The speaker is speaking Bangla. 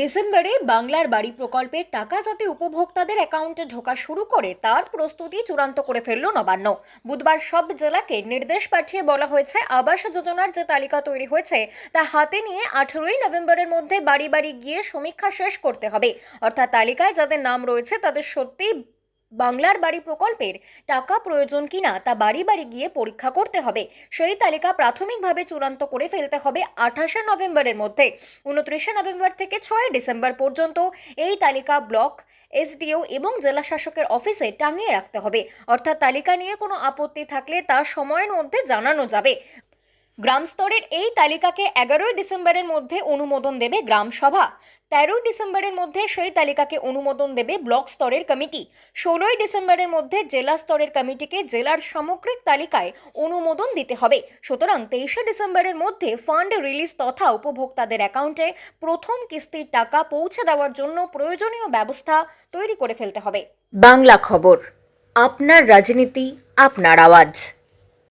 ডিসেম্বরে বাংলার বাড়ি প্রকল্পের টাকা যাতে উপভোক্তাদের অ্যাকাউন্টে ঢোকা শুরু করে, তার প্রস্তুতি চূড়ান্ত করে ফেলল নবান্ন। বুধবার সব জেলাকে নির্দেশ পাঠিয়ে বলা হয়েছে, আবাস যোজনার যে তালিকা তৈরি হয়েছে, তা হাতে নিয়ে আঠেরোই নভেম্বরের মধ্যে বাড়ি বাড়ি গিয়ে সমীক্ষা শেষ করতে হবে। অর্থাৎ তালিকায় যাদের নাম রয়েছে, তাদের সত্যি বাংলার বাড়ি প্রকল্পের টাকা প্রয়োজন কিনা তা বাড়ি বাড়ি গিয়ে পরীক্ষা করতে হবে। সেই তালিকা প্রাথমিকভাবে চূড়ান্ত করে ফেলতে হবে আঠাশে নভেম্বরের মধ্যে। উনত্রিশে নভেম্বর থেকে ছয় ডিসেম্বর পর্যন্ত এই তালিকা ব্লক, এসডিও এবং জেলা শাসকের অফিসে টাঙিয়ে রাখতে হবে। অর্থাৎ তালিকা নিয়ে কোনো আপত্তি থাকলে তা সময়ের মধ্যে জানানো যাবে। গ্রাম স্তরের এই তালিকাকে এগারোই ডিসেম্বরের মধ্যে অনুমোদন দেবে গ্রাম সভা। তেরোই ডিসেম্বরের মধ্যে সেই তালিকাকে অনুমোদন দেবে ব্লক স্তরের কমিটি। ষোলোই ডিসেম্বরের মধ্যে জেলা স্তরের কমিটিকে জেলার সামগ্রিক তালিকায় অনুমোদন দিতে হবে। সুতরাং তেইশে ডিসেম্বরের মধ্যে ফান্ড রিলিজ তথা উপভোক্তাদের অ্যাকাউন্টে প্রথম কিস্তির টাকা পৌঁছে দেওয়ার জন্য প্রয়োজনীয় ব্যবস্থা তৈরি করে ফেলতে হবে। বাংলা খবর, আপনার রাজনীতি, আপনার আওয়াজ।